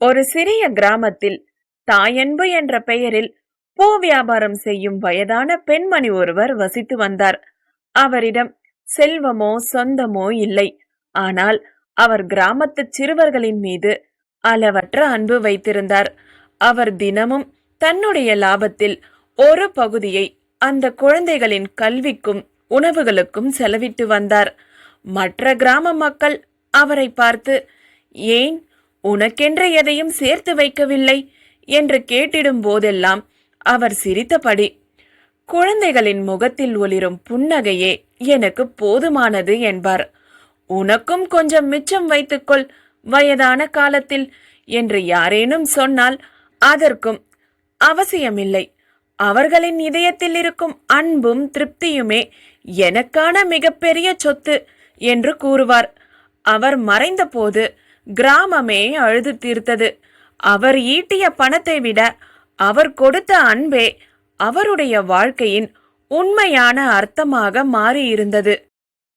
ஒரு சிறிய கிராமத்தில் தாயன்பு என்ற பெயரில் பூ வியாபாரம் செய்யும் வயதான பெண்மணி ஒருவர் வசித்து வந்தார். அவரிடம் செல்வமோ சொந்தமோ இல்லை. ஆனால் அவர் கிராமத்து சிறுவர்களின் மீது அளவற்ற அன்பு வைத்திருந்தார். அவர் தினமும் தன்னுடைய லாபத்தில் ஒரு பகுதியை அந்த குழந்தைகளின் கல்விக்கும் உணவுகளுக்கும் செலவிட்டு வந்தார். மற்ற கிராம மக்கள் அவரை பார்த்து ஏன் உனக்கென்று எதையும் சேர்த்து வைக்கவில்லை என்று கேட்டிடும் போதெல்லாம் அவர் சிரித்தபடி குழந்தைகளின் முகத்தில் ஒளிரும் புன்னகையே எனக்கு போதுமானது என்பார். உனக்கும் கொஞ்சம் மிச்சம் வைத்துக்கொள் வயதான காலத்தில் என்று யாரேனும் சொன்னால் அதற்கும் அவசியமில்லை. அவர்களின் இதயத்தில் இருக்கும் அன்பும் திருப்தியுமே எனக்கான மிகப்பெரிய சொத்து என்று கூறுவார். அவர் மறைந்தபோது கிராமமே அழுது தீர்த்தது. அவர் ஈட்டிய பணத்தை விட அவர் கொடுத்த அன்பே அவருடைய வாழ்க்கையின் உண்மையான அர்த்தமாக மாறியிருந்தது.